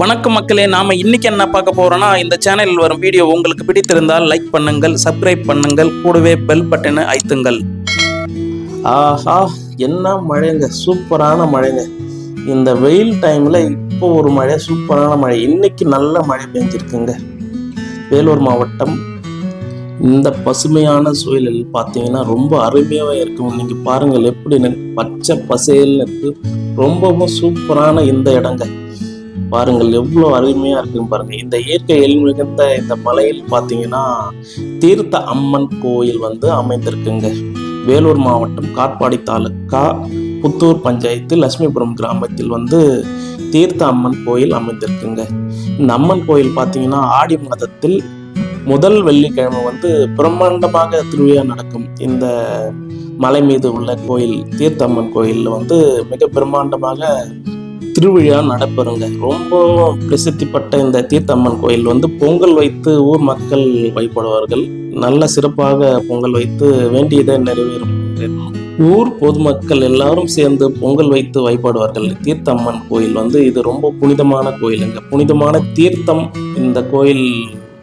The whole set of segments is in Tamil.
வணக்கம் மக்களே நாம இன்னைக்கு என்ன பார்க்க போறோம்னா இந்த சேனலில் வரும் வீடியோ உங்களுக்கு பிடித்திருந்தால் லைக் பண்ணுங்கள் சப்ஸ்கிரைப் பண்ணுங்கள் கூடவே பெல் பட்டனை அழுத்துங்கள். ஆஹா என்ன மழைங்க சூப்பரான மழைங்க. இந்த வெயில் டைமில் இப்போ ஒரு மழை சூப்பரான மழை. இன்னைக்கு நல்ல மழை பெஞ்சிருக்குங்க. வேலூர் மாவட்டம் இந்த பசுமையான சூழலில் பார்த்தீங்கன்னா ரொம்ப அருமையாக இருக்கும். நீங்கள் பாருங்கள் எப்படி பச்சை பசேல்னு இருக்குது ரொம்பவும் சூப்பரான இந்த இடங்க. பாருங்கள் எவ்வளோ அருமையாக இருக்குன்னு பாருங்கள். இந்த இயற்கையில் மிகுந்த இந்த மலையில் பார்த்தீங்கன்னா தீர்த்த அம்மன் கோயில் வந்து அமைந்திருக்குங்க. வேலூர் மாவட்டம் காட்பாடி தாலுக்கா புத்தூர் பஞ்சாயத்து லட்சுமிபுரம் கிராமத்தில் வந்து தீர்த்த அம்மன் கோயில் அமைந்திருக்குங்க. இந்த அம்மன் கோயில் பார்த்தீங்கன்னா ஆடி மாதத்தில் முதல் வெள்ளிக்கிழமை வந்து பிரம்மாண்டமாக திருவிழா நடக்கும். இந்த மலை மீது உள்ள கோயில் தீர்த்த அம்மன் கோயிலில் வந்து மிக பிரம்மாண்டமாக திருவிழா நடைபெறுங்க. ரொம்ப பிரசித்தி பட்ட இந்த தீர்த்தம்மன் கோயில் வந்து பொங்கல் வைத்து ஊர் மக்கள் வழிபடுவார்கள். நல்ல சிறப்பாக பொங்கல் வைத்து வேண்டியதை நிறைவேறும். ஊர் பொதுமக்கள் எல்லாரும் சேர்ந்து பொங்கல் வைத்து வழிபாடுவார்கள். தீர்த்தம்மன் கோயில் வந்து இது ரொம்ப புனிதமான கோயிலுங்க. புனிதமான தீர்த்தம் இந்த கோயில்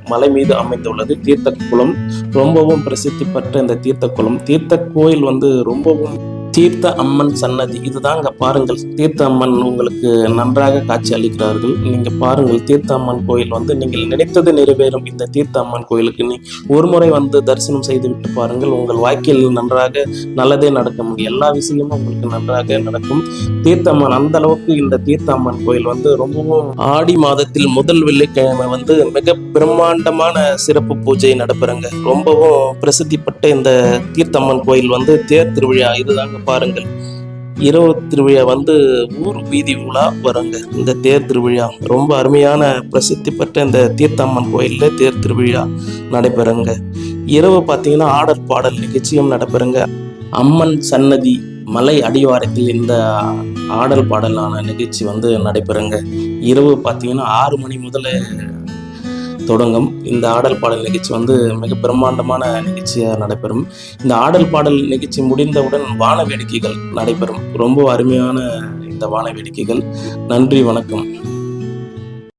மலை மீது அமைந்துள்ளது. தீர்த்த குளம் ரொம்பவும் பிரசித்தி பெற்ற இந்த தீர்த்த குளம். தீர்த்த கோயில் வந்து ரொம்பவும் தீர்த்த அம்மன் சன்னதி. இதுதாங்க பாருங்கள். தீர்த்த அம்மன் உங்களுக்கு நன்றாக காட்சி அளிக்கிறார்கள். நீங்க பாருங்கள் தீர்த்த அம்மன் கோயில் வந்து நீங்கள் நினைத்தது நிறைவேறும். இந்த தீர்த்த அம்மன் கோயிலுக்கு நீ ஒரு முறை வந்து தரிசனம் செய்து விட்டு பாருங்கள். உங்கள் வாழ்க்கையில் நன்றாக நல்லதே நடக்கும். எல்லா விஷயமும் உங்களுக்கு நன்றாக நடக்கும். தீர்த்த அம்மன் அந்த அளவுக்கு இந்த தீர்த்த அம்மன் கோயில் வந்து ரொம்பவும் ஆடி மாதத்தில் முதல் வெள்ளிக்கிழமை வந்து மிக பிரம்மாண்டமான சிறப்பு பூஜை நடைபெறுங்க. ரொம்பவும் பிரசித்தி பெற்ற இந்த தீர்த்தம்மன் கோயில் வந்து தேர் திருவிழா. இதுதாங்க பாருங்கள். இரவு திருவிழா வந்து ஊர் வீதி உலா வருங்க. இந்த தேர் திருவிழா ரொம்ப அருமையான பிரசித்தி பெற்ற இந்த தீர்த்தம்மன் கோயிலில் தேர் திருவிழா நடைபெறுங்க. இரவு பார்த்தீங்கன்னா ஆடல் பாடல் நிகழ்ச்சியும் நடைபெறுங்க. அம்மன் சன்னதி மலை அடிவாரத்தில் இந்த ஆடல் பாடலான நிகழ்ச்சி வந்து நடைபெறுங்க. இரவு பார்த்தீங்கன்னா ஆறு மணி முதல்ல தொடங்கும். இந்த ஆடல் பாடல் நிகழ்ச்சி வந்து மிக பிரம்மாண்டமான நிகழ்ச்சியாக நடைபெறும். இந்த ஆடல் பாடல் நிகழ்ச்சி முடிந்தவுடன் வான வேடிக்கைகள் நடைபெறும். ரொம்ப அருமையான இந்த வான வேடிக்கைகள் நன்றி வணக்கம்.